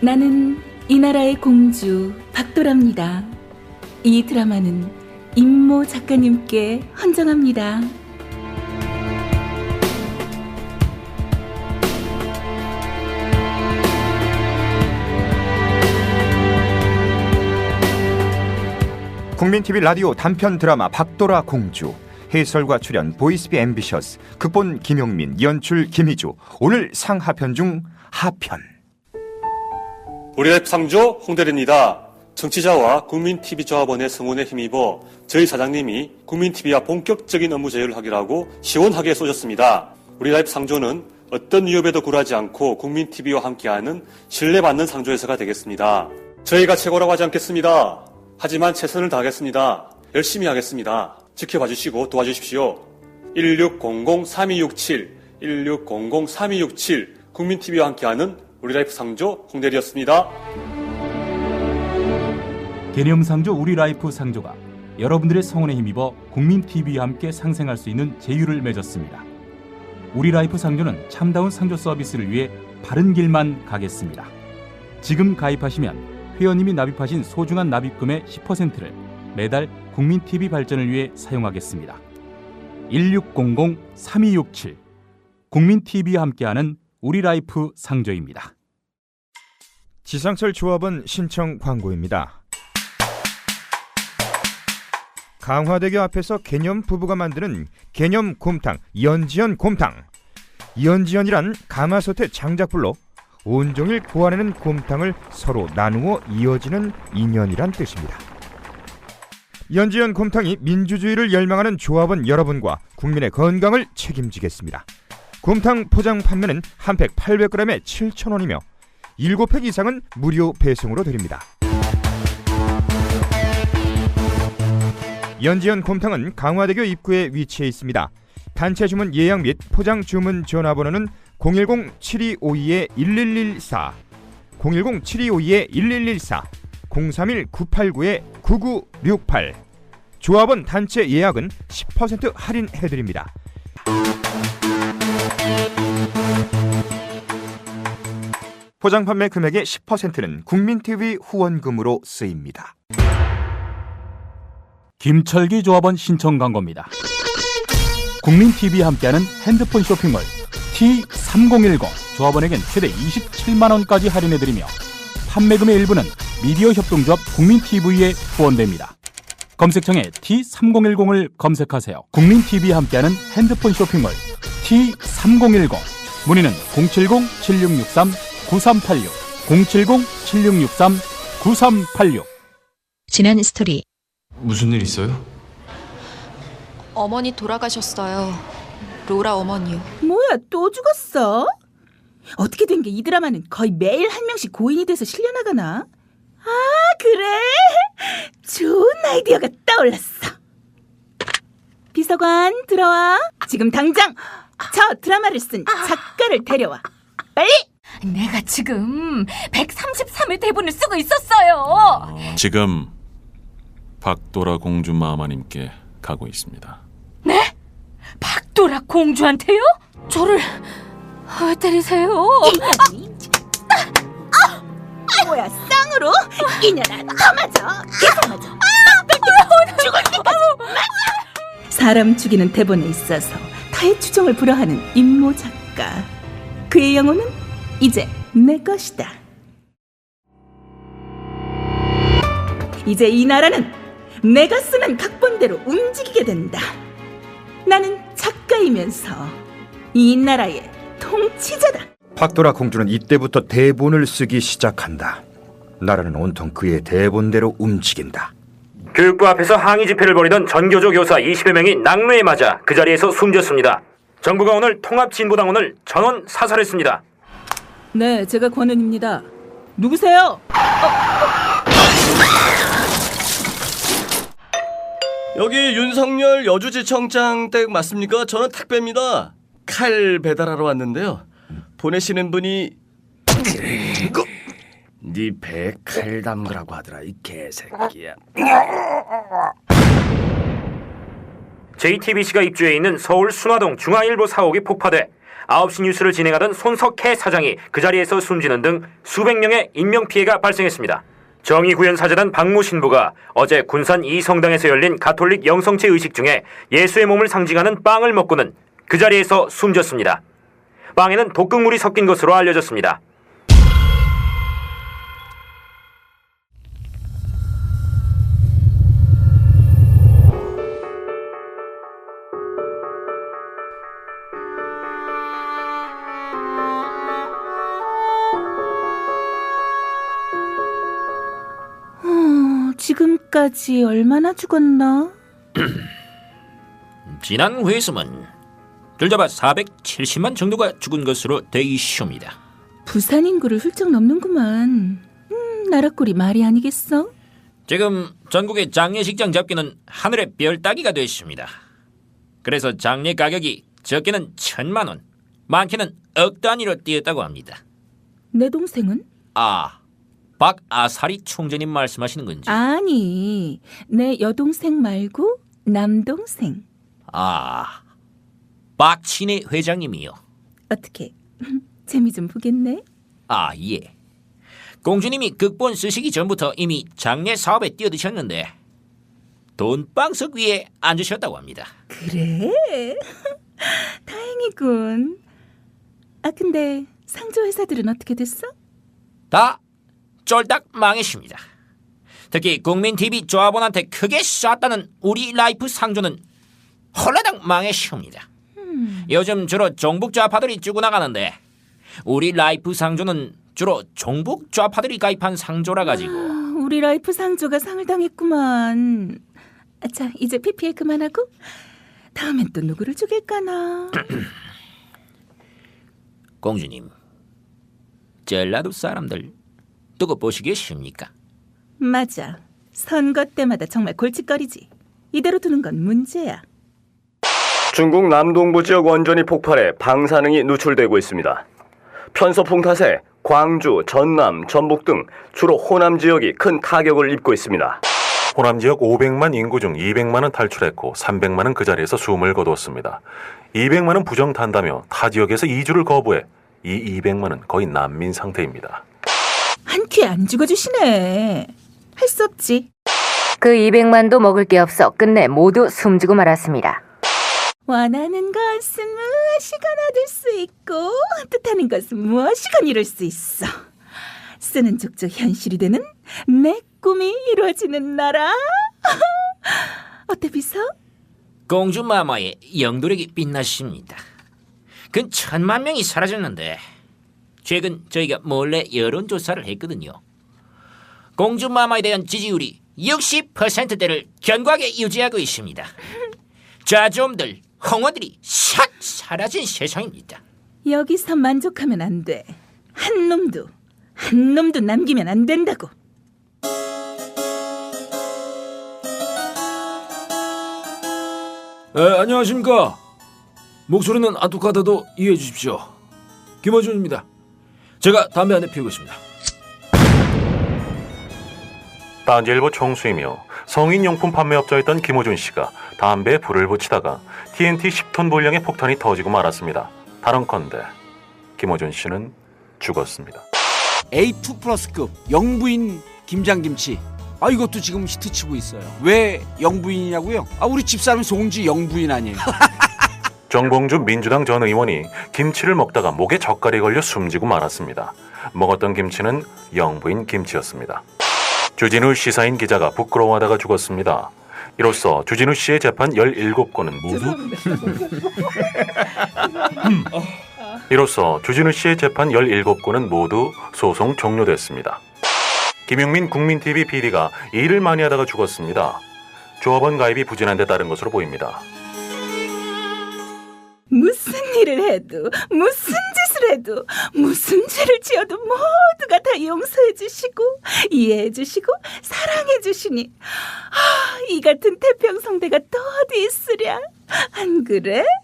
나는 이 나라의 공주 박도라입니다. 이 드라마는 임모 작가님께 헌정합니다. 국민TV 라디오 단편 드라마 박도라 공주 해설과 출연 보이스비 앰비셔스 극본 김용민 연출 김희주 오늘 상하편 중 하편 우리 랩 상조 홍대리입니다. 정치자와 국민TV 조합원의 성원에 힘입어 저희 사장님이 국민TV와 본격적인 업무 제휴를 하기로 시원하게 쏘셨습니다. 우리 라이프 상조는 어떤 위협에도 굴하지 않고 국민TV와 함께하는 신뢰받는 상조회사가 되겠습니다. 저희가 최고라고 하지 않겠습니다. 하지만 최선을 다하겠습니다. 열심히 하겠습니다. 지켜봐 주시고 도와주십시오. 1600-3267, 1600-3267 국민TV와 함께하는 우리 라이프 상조 홍대리였습니다. 개념 상조 우리 라이프 상조가 여러분들의 성원에 힘입어 국민 TV와 함께 상생할 수 있는 제휴를 맺었습니다. 우리 라이프 상조는 참다운 상조 서비스를 위해 바른 길만 가겠습니다. 지금 가입하시면 회원님이 납입하신 소중한 납입금의 10%를 매달 국민 TV 발전을 위해 사용하겠습니다. 1600-3267 국민 TV와 함께하는 우리 라이프 상조입니다. 지상철 조합원 신청 광고입니다. 강화대교 앞에서 개념 부부가 만드는 개념 곰탕 연지연 곰탕 연지연이란 가마솥의 장작불로 온종일 구워내는 곰탕을 서로 나누어 이어지는 인연이란 뜻입니다. 연지연 곰탕이 민주주의를 열망하는 조합원 여러분과 국민의 건강을 책임지겠습니다. 곰탕 포장 판매는 한 팩 800g에 7,000원이며 7팩 이상은 무료 배송으로 드립니다. 연지연 곰탕은 강화대교 입구에 위치해 있습니다. 단체 주문 예약 및 포장 주문 전화번호는 010-7252-1114, 010-7252-1114, 031-989-9968. 조합원 단체 예약은 10% 할인해드립니다. 포장 판매 금액의 10%는 국민TV 후원금으로 쓰입니다. 김철기 조합원 신청 광고입니다. 국민 TV와 함께하는 핸드폰 쇼핑몰 T3010 조합원에겐 최대 27만 원까지 할인해드리며 판매금의 일부는 미디어 협동조합 국민 TV에 후원됩니다. 검색창에 T3010을 검색하세요. 국민 TV와 함께하는 핸드폰 쇼핑몰 T3010 문의는 070-7663-9386 070-7663-9386 지난 스토리 무슨 일 있어요? 어머니 돌아가셨어요. 로라 어머니요. 뭐야, 또 죽었어? 어떻게 된 게 이 드라마는 거의 매일 한 명씩 고인이 돼서 실려나가나? 아, 그래? 좋은 아이디어가 떠올랐어. 비서관, 들어와. 지금 당장 저 드라마를 쓴 작가를 데려와. 빨리! 내가 지금 133회 대본을 쓰고 있었어요. 지금 박도라 공주 마마님께 가고 있습니다. 네? 박도라 공주한테요? 저를 왜 때리세요? 뭐야, 쌍으로? 이 년아, 더 맞아. 계속 맞아. 죽을 때까지 맞아. 사람 죽이는 대본에 있어서 타의 추종을 불허하는 임모 작가. 그의 영혼은 이제 내 것이다. 이제 이 나라는 내가 쓰는 각본대로 움직이게 된다. 나는 작가이면서 이 나라의 통치자다. 박도라 공주는 이때부터 대본을 쓰기 시작한다. 나라는 온통 그의 대본대로 움직인다. 교육부 앞에서 항의 집회를 벌이던 전교조 교사 20여 명이 낙뢰에 맞아 그 자리에서 숨졌습니다. 정부가 오늘 통합진보당원을 전원 사살했습니다. 네, 제가 권은입니다. 누구세요? 여기 윤석열 여주지청장 댁 맞습니까? 저는 택배입니다. 칼 배달하러 왔는데요. 보내시는 분이 네 배에 칼 담그라고 하더라 이 개새끼야. JTBC가 입주해 있는 서울 순화동 중앙일보 사옥이 폭파돼 9시 뉴스를 진행하던 손석해 사장이 그 자리에서 숨지는 등 수백 명의 인명피해가 발생했습니다. 정의구현 사재단 박모 신부가 어제 군산 이성당에서 열린 가톨릭 영성체 의식 중에 예수의 몸을 상징하는 빵을 먹고는 그 자리에서 숨졌습니다. 빵에는 독극물이 섞인 것으로 알려졌습니다. 지금까지 얼마나 죽었나? 지난 회수문 들잡아 470만 정도가 죽은 것으로 돼 있습니다. 부산 인구를 훌쩍 넘는구만. 음, 나라 꼴이 말이 아니겠어? 지금 전국의 장례식장 잡기는 하늘의 별 따기가 됐습니다. 그래서 장례 가격이 적게는 천만 원, 많게는 억 단위로 뛰었다고 합니다. 내 동생은? 아, 박아사리 총재님 말씀하시는 건지? 아니, 내 여동생 말고 남동생. 아, 박친애 회장님이요. 어떻게? 재미 좀 보겠네. 아, 예. 공주님이 극본 쓰시기 전부터 이미 장례 사업에 뛰어드셨는데 돈방석 위에 앉으셨다고 합니다. 그래? 다행이군. 아, 근데 상조 회사들은 어떻게 됐어? 다 쫄딱 망했습니다. 특히 국민TV 조합원한테 크게 쐈다는 우리 라이프 상조는 홀라당 망했습니다. 요즘 주로 종북 좌파들이 쭈고 나가는데 우리 라이프 상조는 주로 종북 좌파들이 가입한 상조라 가지고 아, 우리 라이프 상조가 상을 당했구만. 아, 자, 이제 PPL 그만하고 다음엔 또 누구를 죽일까나. 공주님 전라도 사람들 두고 보시겠습니까? 맞아. 선거 때마다 정말 골칫거리지. 이대로 두는 건 문제야. 중국 남동부 지역 원전이 폭발해 방사능이 누출되고 있습니다. 편서풍 탓에 광주, 전남, 전북 등 주로 호남 지역이 큰 타격을 입고 있습니다. 호남 지역 500만 인구 중 200만은 탈출했고 300만은 그 자리에서 숨을 거두었습니다. 200만은 부정 탄다며 타 지역에서 이주를 거부해 이 200만은 거의 난민 상태입니다. 한 큐에 안 죽어주시네. 할 수 없지. 그 200만도 먹을 게 없어 끝내 모두 숨지고 말았습니다. 원하는 것은 무엇이건 얻을 수 있고 뜻하는 것은 무엇이건 이룰 수 있어. 쓰는 족족 현실이 되는 내 꿈이 이루어지는 나라. 어때 비서? 공주 마마의 영도력이 빛나십니다. 근 천만 명이 사라졌는데 최근 저희가 몰래 여론조사를 했거든요. 공주 마마에 대한 지지율이 60%대를 견고하게 유지하고 있습니다. 좌좀들, 홍어들이 싹 사라진 세상입니다. 여기서 만족하면 안 돼. 한 놈도 한 놈도 남기면 안 된다고. 에, 안녕하십니까. 목소리는 아tuk하다도 이해해 주십시오. 김어준입니다. 제가 담배 한 대 피우고 있습니다. 딴지일보 총수이며 성인용품 판매업자였던 김호준 씨가 담배에 불을 붙이다가 TNT 10톤 분량의 폭탄이 터지고 말았습니다. 다른컨대 김호준 씨는 죽었습니다. A2 플러스급 영부인 김장김치. 아 이것도 지금 히트치고 있어요. 왜 영부인이냐고요? 아 우리 집사람 송지 영부인 아니에요. 정봉주 민주당 전 의원이 김치를 먹다가 목에 젓갈이 걸려 숨지고 말았습니다. 먹었던 김치는 영부인 김치였습니다. 주진우 시사인 기자가 부끄러워하다가 죽었습니다. 이로써 주진우 씨의 재판 17건은 모두 이로써 주진우 씨의 재판 17건은 모두 소송 종료됐습니다. 김용민 국민TV PD가 일을 많이 하다가 죽었습니다. 조합원 가입이 부진한 데 따른 것으로 보입니다. 무슨 일을 해도 무슨 짓을 해도 무슨 죄를 지어도 모두가 다 용서해 주시고 이해해 주시고 사랑해 주시니 아, 이 같은 태평성대가 또 어디 있으랴 안 그래?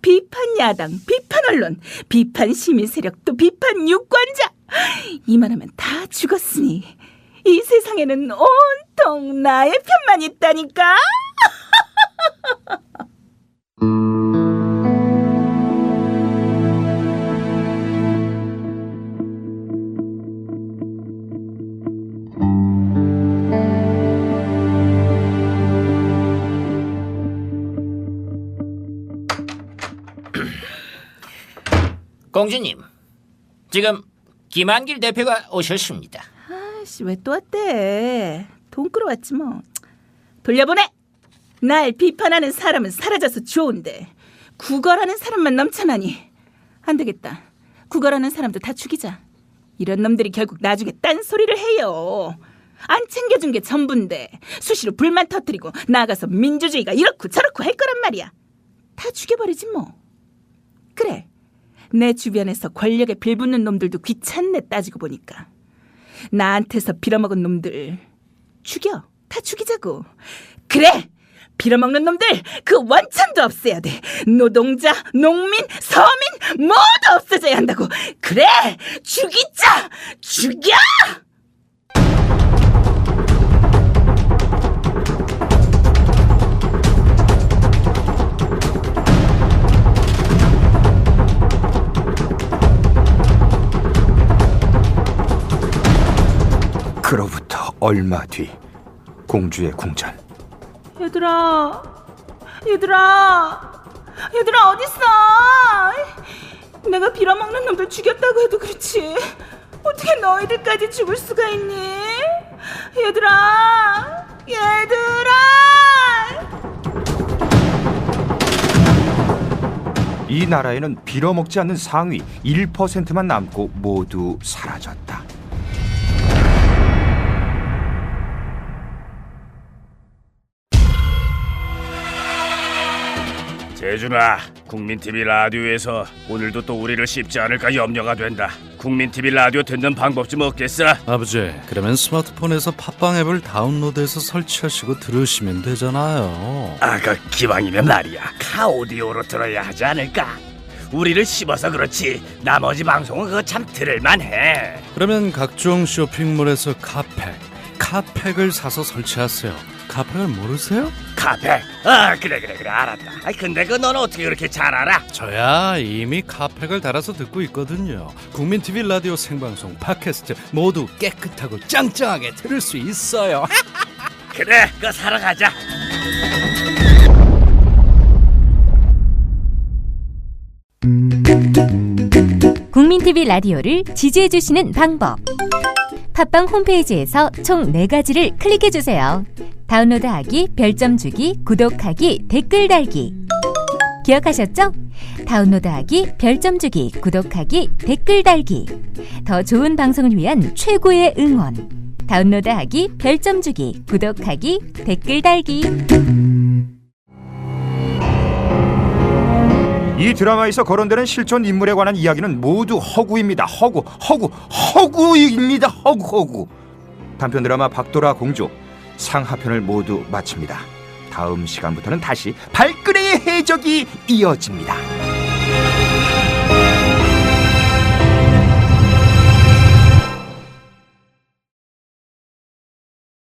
비판 야당, 비판 언론, 비판 시민 세력, 또 비판 유권자 이만하면 다 죽었으니 이 세상에는 온통 나의 편만 있다니까. 공주님, 지금 김한길 대표가 오셨습니다. 아씨 왜 또 왔대? 돈 끌어왔지 뭐. 돌려보내. 날 비판하는 사람은 사라져서 좋은데 구걸하는 사람만 넘쳐나니 안 되겠다. 구걸하는 사람도 다 죽이자. 이런 놈들이 결국 나중에 딴 소리를 해요. 안 챙겨준 게 전부인데 수시로 불만 터뜨리고 나가서 민주주의가 이렇고 저렇고 할 거란 말이야. 다 죽여버리지 뭐. 그래. 내 주변에서 권력에 빌붙는 놈들도 귀찮네 따지고 보니까. 나한테서 빌어먹은 놈들 죽여. 다 죽이자고. 그래. 빌어먹는 놈들 그 원천도 없애야 돼. 노동자, 농민, 서민 모두 없어져야 한다고. 그래. 죽이자. 죽여. 그로부터 얼마 뒤 공주의 궁전 얘들아, 얘들아, 얘들아 어딨어? 내가 빌어먹는 놈들 죽였다고 해도 그렇지. 어떻게 너희들까지 죽을 수가 있니? 얘들아, 얘들아. 이 나라에는 빌어먹지 않는 상위 1%만 남고 모두 사라졌다. 재준아, 국민TV 라디오에서 오늘도 또 우리를 씹지 않을까 염려가 된다. 국민TV 라디오 듣는 방법 좀 없겠어? 아버지, 그러면 스마트폰에서 팟빵 앱을 다운로드해서 설치하시고 들으시면 되잖아요. 아, 그 기왕이면 말이야. 카오디오로 들어야 하지 않을까? 우리를 씹어서 그렇지. 나머지 방송은 그거 참 들을만해. 그러면 각종 쇼핑몰에서 카팩, 카팩을 사서 설치하세요. 카팩을 모르세요? 카페. 아, 그래 그래 그래 알았다. 아, 근데 그 너는 어떻게 그렇게 잘 알아? 저야 이미 카팩을 달아서 듣고 있거든요. 국민 TV 라디오 생방송, 팟캐스트 모두 깨끗하고 짱짱하게 들을 수 있어요. 그래, 그거 사러 가자. 국민 TV 라디오를 지지해 주시는 방법. 팟빵 홈페이지에서 총 4가지를 클릭해 주세요. 다운로드하기, 별점 주기, 구독하기, 댓글 달기. 기억하셨죠? 다운로드하기, 별점 주기, 구독하기, 댓글 달기. 더 좋은 방송을 위한 최고의 응원. 다운로드하기, 별점 주기, 구독하기, 댓글 달기. 이 드라마에서 거론되는 실존 인물에 관한 이야기는 모두 허구입니다. 허구, 허구, 허구입니다. 허구, 허구. 단편 드라마 박도라 공주 상하편을 모두 마칩니다. 다음 시간부터는 다시 발끈의 해적이 이어집니다.